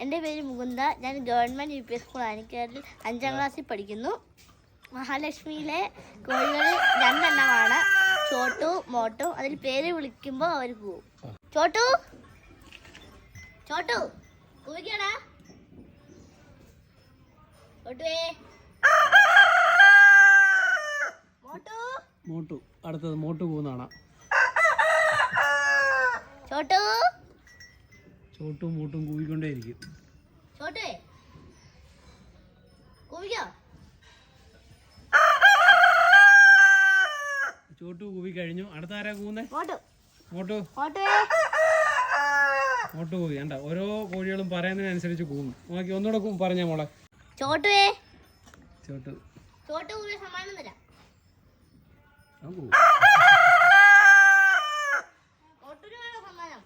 എന്റെ പേര് മുകുന്ദ. ഞാൻ ഗവൺമെന്റ് യു പി സ്കൂൾ ആനിക്കാരിൽ അഞ്ചാം ക്ലാസ്സിൽ പഠിക്കുന്നു. മഹാലക്ഷ്മിയിലെ കോഴികൾ രണ്ടെണ്ണമാണ്. ചോട്ടു മോട്ടു. അതിൽ പേര് വിളിക്കുമ്പോൾ അവർ പോവും. ചോട്ടു! ചോട്ടു! കൂവിക്കടാ ചോട്ടുവേ. മോട്ടു! മോട്ടു. അടുത്തത് മോട്ടു പോകുന്നതാണ്. ചോട്ടു! തോട്ടും മൂട്ടും കൂവിക്കൊണ്ടേയിരിക്കും. ചോട്ടു. കൂവി കഴിഞ്ഞു. അടുത്ത ആരാ കൂവുന്നേ മോട്ടു മോട്ടു കൂവി. കണ്ട? ഓരോ കോഴികളും പറയുന്നതിനനുസരിച്ച് കൂവുന്നു നോക്കി ഒന്നുകൂടെ പറഞ്ഞ മോളെ. സമ്മാനം തരാം. സമ്മാനം?